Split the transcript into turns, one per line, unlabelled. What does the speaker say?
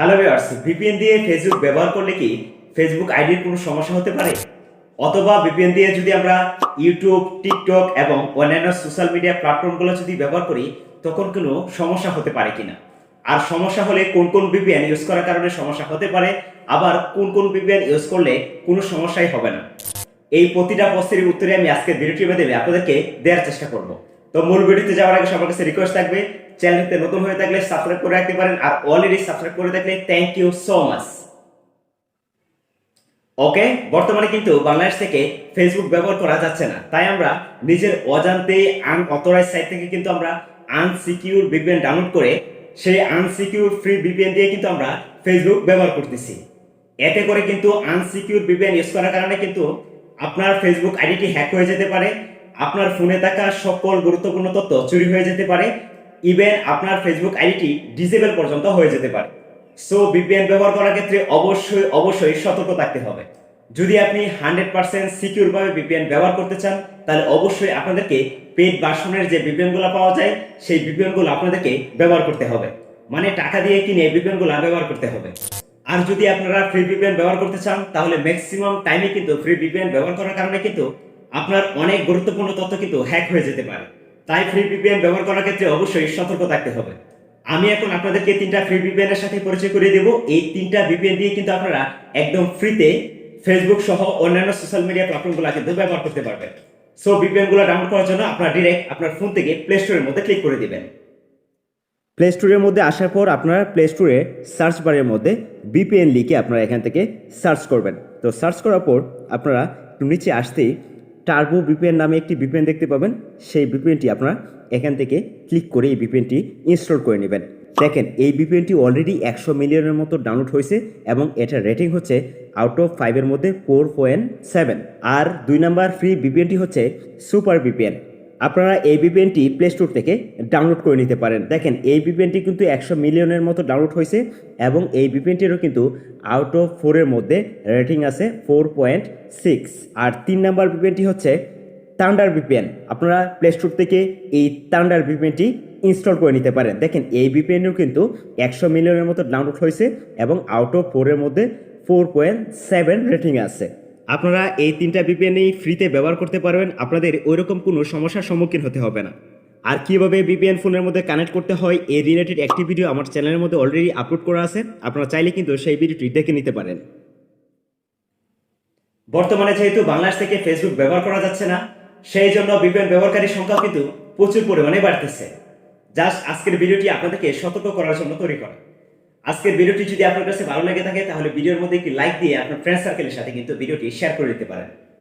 Hello viewers VPN দিয়ে Facebook ব্যবহার করলে কি ফেসবুক আইডির কোনো সমস্যা হতে পারে? অথবা ভিপিএন দিয়ে যদি আমরা ইউটিউব টিকটক এবং অন্যান্য সোশ্যাল মিডিয়া প্ল্যাটফর্মগুলো যদি ব্যবহার করি, তখন কোনো সমস্যা হতে পারে কিনা? আর সমস্যা হলে কোন কোন ভিপিএন ইউজ করার কারণে সমস্যা হতে পারে? আবার কোন কোন ভিপিএন ইউজ করলে কোনো সমস্যাই হবে না? এই প্রতিটা প্রশ্নের উত্তরে আমি আজকে ভিডিওটির মাধ্যমে আপনাদেরকে দেওয়ার চেষ্টা করব। তো মূল ভিডিওতে যাওয়ার আগে সবার কাছে রিকোয়েস্ট থাকবে চ্যানেলটিতে নতুন হয়ে থাকলে সাবস্ক্রাইব করে রাখতে পারেন আর অলরেডি সাবস্ক্রাইব করে থাকলে thank you so much okay বর্তমানে কিন্তু বাংলাদেশ থেকে ফেসবুক ব্যবহার করা যাচ্ছে না। তাই আমরা নিজের অজান্তে আনঅথরাইজ সাইট থেকে কিন্তু আমরা আনসিকিউর ভিপিএন ডাউনলোড করে সেই আনসিকিউর ফ্রি ভিপিএন দিয়ে কিন্তু আমরা ফেসবুক ব্যবহার করতেছি। এতে করে কিন্তু আনসিকিউর ভিপিএন ইউজ করার কারণে কিন্তু আপনার ফেসবুক আইডিটি হ্যাক হয়ে যেতে পারে, আপনার ফোনে থাকা সকল গুরুত্বপূর্ণ তথ্য চুরি হয়ে যেতে পারে ইভেন আপনার ফেসবুক আইডিটি ডিসেবল পর্যন্ত হয়ে যেতে পারে। সো ভিপিএন ব্যবহার করার ক্ষেত্রে অবশ্যই অবশ্যই সতর্ক থাকতে হবে। যদি আপনি হান্ড্রেড পার্সেন্ট সিকিউরভাবে ভিপিএন ব্যবহার করতে চান, তাহলে অবশ্যই আপনাদেরকে পেড ভার্সনের যে ভিপিএনগুলো পাওয়া যায়, সেই ভিপিএনগুলো আপনাদেরকে ব্যবহার করতে হবে। মানে টাকা দিয়ে কিনে ভিপিএনগুলো ব্যবহার করতে হবে। আর যদি আপনারা ফ্রি ভিপিএন ব্যবহার করতে চান, তাহলে ম্যাক্সিমাম টাইমে কিন্তু ফ্রি ভিপিএন ব্যবহার করার কারণে কিন্তু আপনার অনেক গুরুত্বপূর্ণ তথ্য কিন্তু হ্যাক হয়ে যেতে পারে। তাই ফ্রি ভিপিএন ব্যবহার করার ক্ষেত্রে অবশ্যই সতর্ক থাকতে হবে। আমি এখন আপনাদেরকে তিনটা ফ্রি ভিপিএন এর সাথে পরিচয় করিয়ে দেব। এই তিনটা ভিপিএন দিয়ে কিন্তু আপনারা একদম ফ্রিতে ফেসবুক সহ অন্যান্য সোশ্যাল মিডিয়া প্ল্যাটফর্মগুলো কিন্তু ব্যবহার করতে পারবেন। সো ভিপিএনগুলো ডাউনলোড করার জন্য আপনারা ডিরেক্ট আপনার ফোন থেকে প্লে স্টোরের মধ্যে ক্লিক করে দিবেন।
প্লে স্টোরের মধ্যে আসার পর আপনারা প্লে স্টোরে সার্চ বারের মধ্যে বিপিএন লিখে আপনারা এখান থেকে সার্চ করবেন। তো সার্চ করার পর আপনারা নিচে আসতেই টার্বো বিপিএন নামে একটি বিপিএন দেখতে পাবেন। সেই বিপিএনটি আপনারা এখান থেকে ক্লিক করে এই বিপিএনটি ইনস্টল করে নেবেন। দেখেন, এই বিপিএনটি অলরেডি একশো মিলিয়নের মতো ডাউনলোড হয়েছে এবং এটার রেটিং হচ্ছে আউট অফ ফাইভের মধ্যে ফোর পয়েন্ট সেভেন আর দুই নাম্বার ফ্রি বিপিএনটি হচ্ছে সুপার বিপিএন আপনারা এই ভিপিএনটি প্লে স্টোর থেকে ডাউনলোড করে নিতে পারেন। দেখেন, এই ভিপিএনটি কিন্তু একশো মিলিয়নের মতো ডাউনলোড হয়েছে এবং এই ভিপিএনটিরও কিন্তু আউট অফ ফোরের মধ্যে রেটিং আছে ফোর পয়েন্ট সিক্স আর তিন নাম্বার ভিপিএনটি হচ্ছে তান্ডার ভিপিএন আপনারা প্লে স্টোর থেকে এই থান্ডার ভিপিএনটি ইনস্টল করে নিতে পারেন। দেখেন, এই ভিপিএনও কিন্তু একশো মিলিয়নের মতো ডাউনলোড হয়েছে এবং আউট অফ ফোরের মধ্যে ফোর পয়েন্ট সেভেন রেটিং আছে। আপনারা এই তিনটা বিপিএনই ফ্রিতে ব্যবহার করতে পারবেন। আপনাদের ওইরকম কোনো সমস্যার সম্মুখীন হতে হবে না। আর কীভাবে বিপিএন ফোনের মধ্যে কানেক্ট করতে হয়, এই রিলেটেড একটি ভিডিও আমার চ্যানেলের মধ্যে অলরেডি আপলোড করা আছে। আপনারা চাইলে কিন্তু সেই ভিডিওটি দেখে নিতে পারেন।
বর্তমানে যেহেতু বাংলাদেশ থেকে ফেসবুক ব্যবহার করা যাচ্ছে না, সেই জন্য বিপিএন ব্যবহারকারীর সংখ্যা কিন্তু প্রচুর পরিমাণে বাড়তেছে। জাস্ট আজকের ভিডিওটি আপনাদেরকে সতর্ক করার জন্য তৈরি করা। আজকের ভিডিওটি যদি আপনার কাছে ভালো লেগে থাকে, তাহলে ভিডিওর মধ্যে একটি লাইক দিয়ে আপনার ফ্রেন্ড সার্কেলের সাথে কিন্তু ভিডিওটি শেয়ার করে দিতে পারেন।